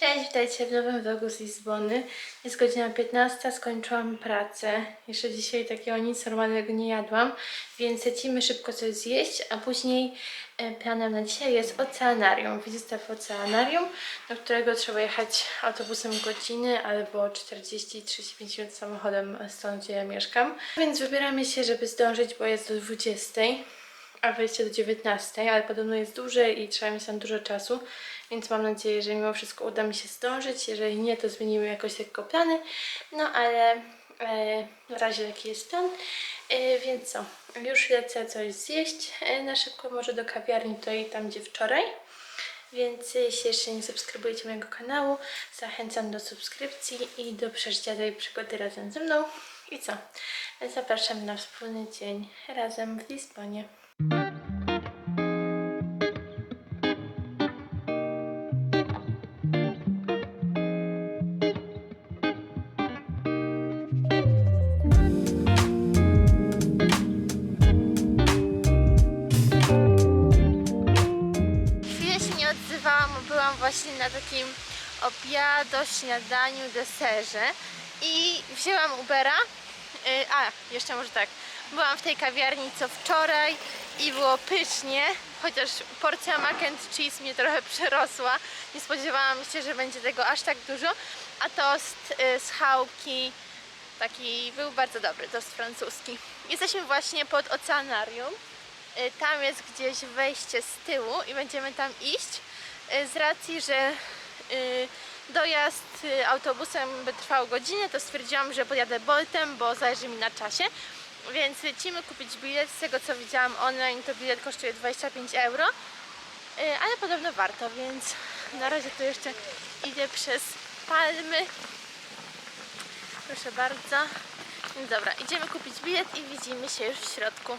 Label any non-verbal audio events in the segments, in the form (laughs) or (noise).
Cześć, witajcie w nowym vlogu z Lizbony. Jest godzina 15, skończyłam pracę. Jeszcze dzisiaj takiego nic normalnego nie jadłam, więc lecimy szybko coś zjeść, a później e, planem na dzisiaj jest oceanarium. Wizyta w oceanarium, do którego trzeba jechać autobusem godziny albo 40-35 minut samochodem stąd, gdzie ja mieszkam. Więc wybieramy się, żeby zdążyć, bo jest do 20 a wejście do 19, ale podobno jest duże i trzeba mieć tam dużo czasu, więc mam nadzieję, że mimo wszystko uda mi się zdążyć. Jeżeli nie, to zmienimy jakoś lekko plany. No ale e, na razie taki jest plan. E, więc co, już lecę coś zjeść e, na szybko, może do kawiarni, to i tam gdzie wczoraj. Więc jeśli jeszcze nie subskrybujecie mojego kanału, zachęcam do subskrypcji i do przeżycia tej przygody razem ze mną. I co? Zapraszam na wspólny dzień razem w Lizbonie. Właśnie na takim obiado, śniadaniu, deserze i wzięłam Ubera. Y, A, jeszcze może tak. Byłam w tej kawiarni co wczoraj i było pysznie, chociaż porcja mac and cheese mnie trochę przerosła. Nie spodziewałam się, że będzie tego aż tak dużo. A tost y, z chałki taki był bardzo dobry, tost francuski. Jesteśmy właśnie pod oceanarium. Y, Tam jest gdzieś wejście z tyłu i będziemy tam iść. Y, Z racji, że y, dojazd y, autobusem by trwał godzinę, to stwierdziłam, że pojadę Boltem, bo zależy mi na czasie. Więc lecimy kupić bilet. Z tego co widziałam online, to bilet kosztuje 25 euro. Y, Ale podobno warto, więc na razie tu jeszcze idę przez palmy. Proszę bardzo. Dobra, idziemy kupić bilet i widzimy się już w środku.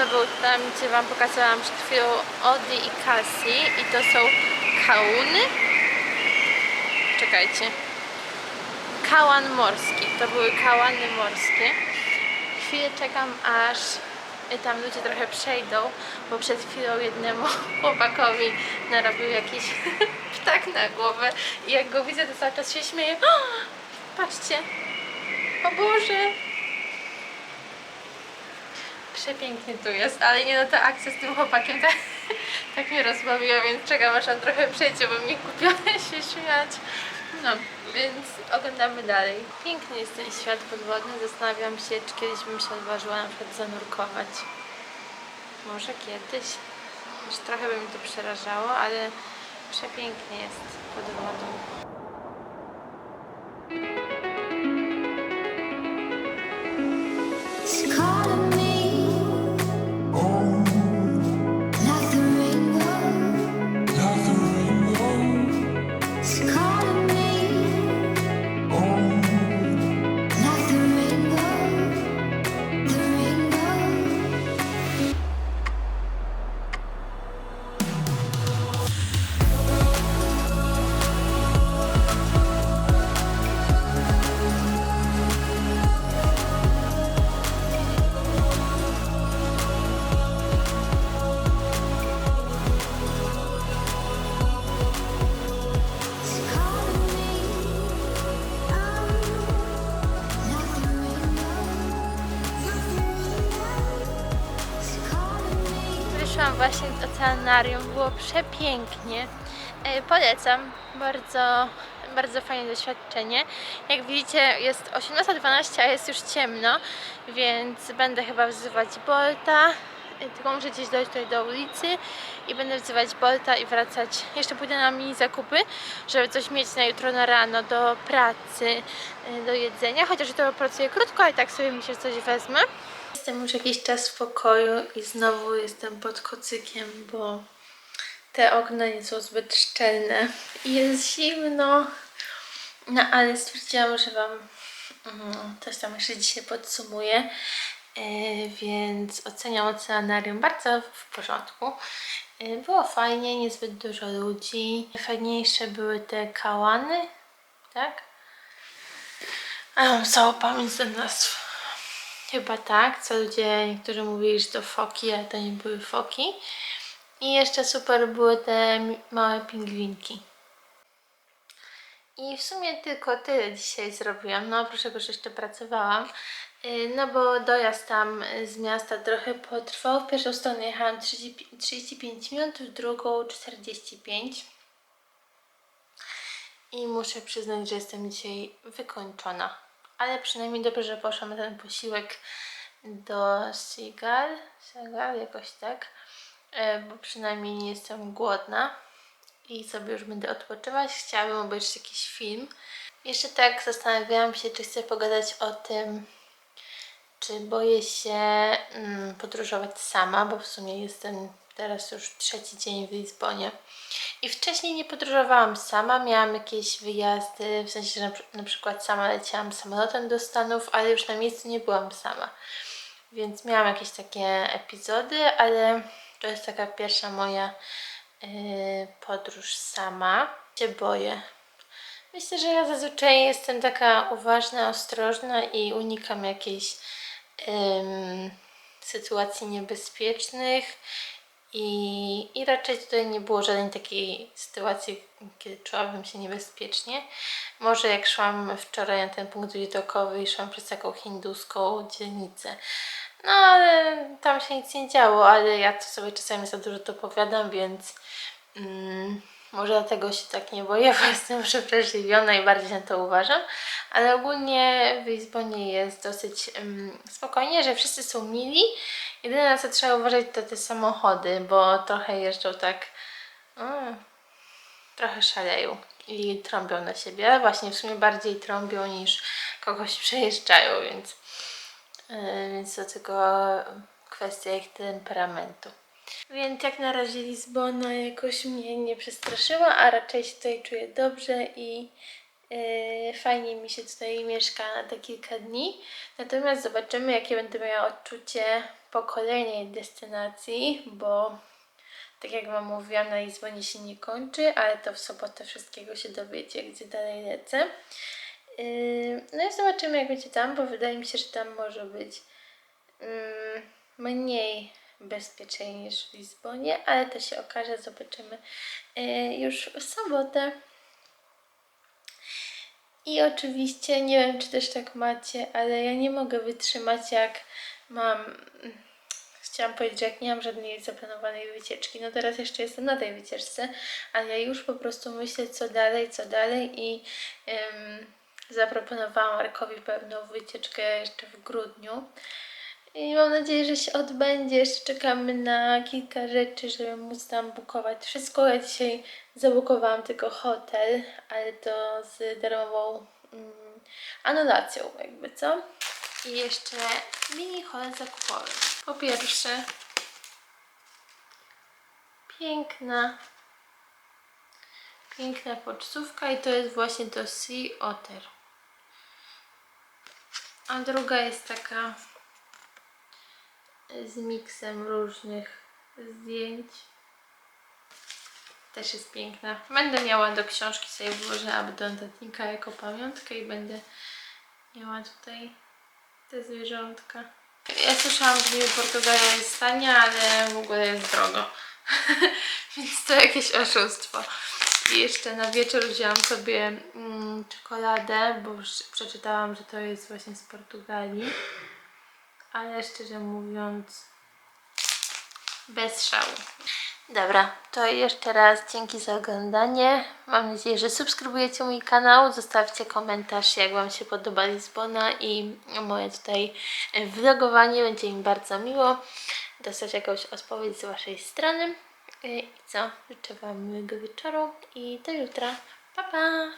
To był tam, gdzie wam pokazałam przed chwilą Ody i Cassie i to są kauny. Czekajcie. Kałan morski, to były kałany morskie. Chwilę czekam aż tam ludzie trochę przejdą, bo przed chwilą jednemu (laughs) chłopakowi narobił jakiś (laughs) ptak na głowę i jak go widzę to cały czas się śmieje. (gasps) Patrzcie, o Boże, Przepięknie tu jest, ale nie no ta akcja z tym chłopakiem tak, (laughs) tak mnie rozbawiła, więc czekam aż on trochę przejdzie, bo mi kupione się śmiać. No, więc oglądamy dalej. Piękny jest ten świat podwodny, zastanawiam się, czy kiedyś bym się odważyła na przykład zanurkować. Może kiedyś. Już trochę by mi to przerażało, ale przepięknie jest pod wodą. It's oceanarium, było przepięknie. E, Polecam, bardzo, bardzo fajne doświadczenie. Jak widzicie jest 18.12, a jest już ciemno, więc będę chyba wzywać Bolta tylko muszę gdzieś dojść tutaj do ulicy i będę wzywać Bolta i wracać. Jeszcze pójdę na mini zakupy, żeby coś mieć na jutro na rano do pracy, y, do jedzenia, chociaż to pracuję krótko, ale tak sobie myślę, że coś wezmę. Jestem już jakiś czas w pokoju i znowu jestem pod kocykiem, bo te okna nie są zbyt szczelne jest zimno. No ale stwierdziłam, że Wam mm, coś tam jeszcze dzisiaj podsumuję. E, więc oceniam oceanarium bardzo w porządku. E, było fajnie, niezbyt dużo ludzi. Fajniejsze były te kałany, tak? A mam całą pamięć do nazw. Chyba tak, co ludzie, niektórzy mówili, że to foki, ale to nie były foki. I jeszcze super były te małe pingwinki. I w sumie tylko tyle dzisiaj zrobiłam. No tego, że jeszcze pracowałam. Yy, No bo dojazd tam y, z miasta trochę potrwał. W pierwszą stronę jechałam 30 35 minut, w drugą 45. I muszę przyznać, że jestem dzisiaj wykończona. Ale przynajmniej dobrze, że poszłam na ten posiłek do Seagal. Seagal jakoś tak. E, Bo przynajmniej nie jestem głodna i sobie już będę odpoczywać. Chciałabym obejrzeć jakiś film. Jeszcze tak zastanawiałam się, czy chcę pogadać o tym, czy boję się mm, podróżować sama, bo w sumie jestem teraz już trzeci dzień w Lizbonie. I wcześniej nie podróżowałam sama, miałam jakieś wyjazdy, w sensie, że na, przy- na przykład sama leciałam samolotem do Stanów, ale już na miejscu nie byłam sama. Więc miałam jakieś takie epizody, ale to jest taka pierwsza moja yy, podróż sama. Się boję. Myślę, że ja zazwyczaj jestem taka uważna, ostrożna i unikam jakichś ym, sytuacji niebezpiecznych. I, I raczej tutaj nie było żadnej takiej sytuacji, kiedy czułabym się niebezpiecznie. Może jak szłam wczoraj na ten punkt widokowy i szłam przez taką hinduską dzielnicę. No ale tam się nic nie działo, ale ja to sobie czasami za dużo dopowiadam, więc mm, może dlatego się tak nie boję, (laughs) bo jestem przewrażliwiona i bardziej na to uważam. Ale ogólnie w Lizbonie jest dosyć mm, spokojnie, że wszyscy są mili. Jedyne na co trzeba uważać to te samochody, bo trochę jeżdżą tak... Mm, trochę szaleją i trąbią na siebie, ale właśnie w sumie bardziej trąbią niż kogoś (laughs) przejeżdżają, więc, yy, więc do tego kwestia ich temperamentu. Więc jak na razie Lizbona jakoś mnie nie przestraszyła, a raczej się tutaj czuję dobrze i yy, fajnie mi się tutaj mieszka na te kilka dni. Natomiast zobaczymy, jakie będę miała odczucie po kolejnej destynacji, bo tak jak Wam mówiłam, na Lizbonie się nie kończy, ale to w sobotę wszystkiego się dowiecie, gdzie dalej lecę. Yy, No i zobaczymy, jak będzie tam, bo wydaje mi się, że tam może być mm, mniej bezpieczniej niż w Lizbonie, ale to się okaże, zobaczymy yy, już w sobotę. I oczywiście, nie wiem czy też tak macie, ale ja nie mogę wytrzymać jak mam chciałam powiedzieć, że jak nie mam żadnej zaplanowanej wycieczki, no teraz jeszcze jestem na tej wycieczce, ale ja już po prostu myślę, co dalej, co dalej i ym, zaproponowałam Markowi pewną wycieczkę jeszcze w grudniu. I mam nadzieję, że się odbędzie. Jeszcze czekamy na kilka rzeczy, żeby móc tam bukować wszystko. Ja dzisiaj zabukowałam tylko hotel, ale to z darmową mm, anulacją, jakby co? I jeszcze mini hol zakupowy. Po pierwsze, piękna, piękna pocztówka i to jest właśnie to Sea Otter. A druga jest taka z miksem różnych zdjęć. Też jest piękna. Będę miała do książki sobie do notatnika jako pamiątkę i będę miała tutaj te zwierzątka. Ja słyszałam, że Portugalia jest tania, ale w ogóle jest drogo. (laughs) Więc to jakieś oszustwo. I jeszcze na wieczór wzięłam sobie mm, czekoladę, bo przeczytałam, że to jest właśnie z Portugalii. Ale szczerze mówiąc, bez szału. Dobra, to jeszcze raz dzięki za oglądanie. Mam nadzieję, że subskrybujecie mój kanał. Zostawcie komentarz, jak Wam się podoba Lizbona i moje tutaj vlogowanie. Będzie mi bardzo miło. dostać jakąś odpowiedź z Waszej strony. I co? Życzę Wam miłego wieczoru i do jutra. Pa, pa!